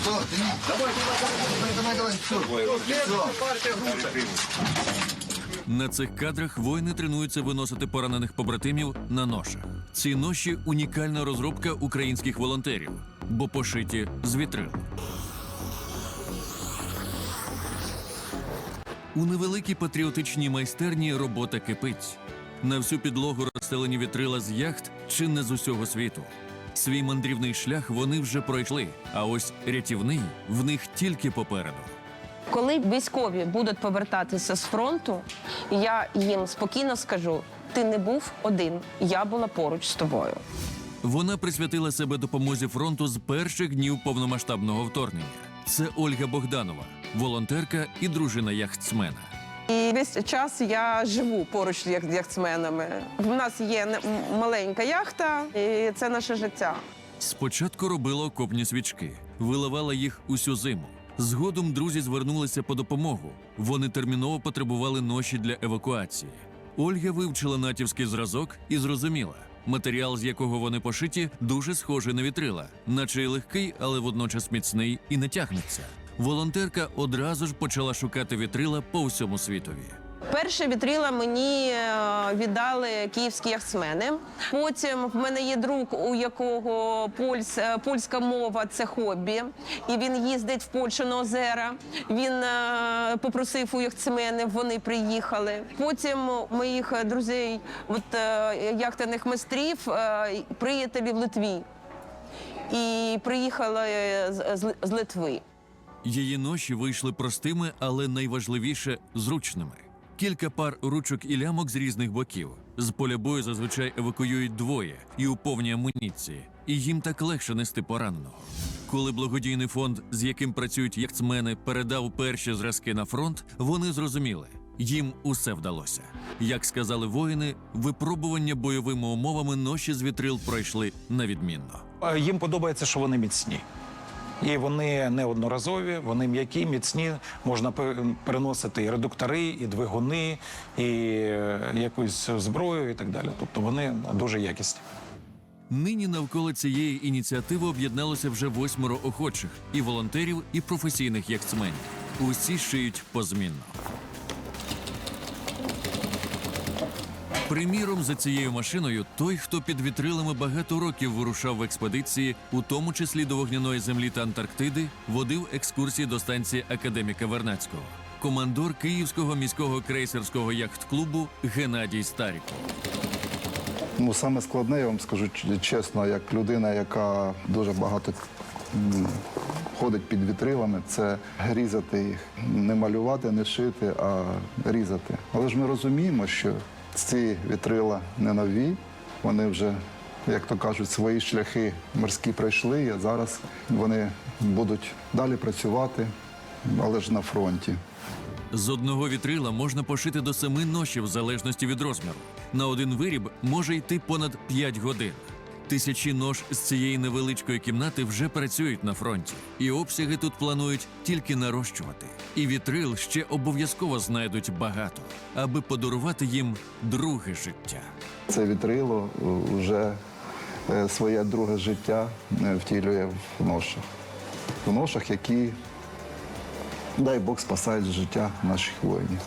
Все, тяни. Давай, давай, давай, давай, все. На цих кадрах воїни тренуються виносити поранених побратимів на ношах. Ці ноші унікальна розробка українських волонтерів, бо пошиті з вітрил. У невеликій патріотичній майстерні робота кипить. На всю підлогу розстелені вітрила з яхт чи не з усього світу. Свій мандрівний шлях вони вже пройшли, а ось рятівний в них тільки попереду. Коли військові будуть повертатися з фронту, я їм спокійно скажу: ти не був один, я була поруч з тобою. Вона присвятила себе допомозі фронту з перших днів повномасштабного вторгнення. Це Ольга Богданова, волонтерка і дружина яхтсмена. І весь час я живу поруч з яхтсменами. У нас є маленька яхта, і це наше життя. Спочатку робила окопні свічки, виливала їх усю зиму. Згодом друзі звернулися по допомогу. Вони терміново потребували ноші для евакуації. Ольга вивчила натівський зразок і зрозуміла, матеріал, з якого вони пошиті, дуже схожий на вітрила, наче й легкий, але водночас міцний і не тягнеться. Волонтерка одразу ж почала шукати вітрила по всьому світові. Перше вітрила мені е, віддали київські яхтсмени. Потім в мене є друг, у якого польсь, е, польська мова це хобі, і він їздить в Польщу на озера. Він е, попросив у яхтсменів, вони приїхали. Потім моїх друзей, от яхтаних майстрів, е, приятелі в Литві. І приїхали з Литви. Її ноші вийшли простими, але найважливіше зручними. Кілька пар ручок і лямок з різних боків. З поля бою зазвичай евакуюють двоє і у повній амуніції, і їм так легше нести пораненого. Коли благодійний фонд, з яким працюють яхтсмени, передав перші зразки на фронт, вони зрозуміли, їм усе вдалося. Як сказали воїни, випробування бойовими умовами ноші з вітрил пройшли невідмінно. Е, Їм подобається, що вони міцні. І вони неодноразові, вони м'які, міцні. Можна переносити і редуктори, і двигуни, і е, якусь зброю, і так далі. Тобто вони дуже якісні. Нині навколо цієї ініціативи об'єдналося вже восьмеро охочих і волонтерів, і професійних яхтсменів. Усі шиють позмінно. Приміром, за цією машиною, той, хто під вітрилами багато років вирушав в експедиції, у тому числі до вогняної землі та Антарктиди, водив екскурсії до станції академіка Вернацького. Командор Київського міського крейсерського яхт-клубу Геннадій Старіков. Ну, саме складне, я вам скажу чесно, як людина, яка дуже багато ходить під вітрилами, це різати їх. Не малювати, не шити, а різати. Але ж ми розуміємо, що ці вітрила не нові, вони вже, як то кажуть, свої шляхи морські пройшли, а зараз вони будуть далі працювати, але ж на фронті. З одного вітрила можна пошити до семи ношів в залежності від розміру. На один виріб може йти понад 5 годин. Тисячі нож з цієї невеличкої кімнати вже працюють на фронті, і обсяги тут планують тільки нарощувати. І вітрил ще обов'язково знайдуть багато, аби подарувати їм друге життя. Це вітрило вже е, своє друге життя е, втілює в ношах. В ношах, які, дай Бог, спасають життя наших воїнів.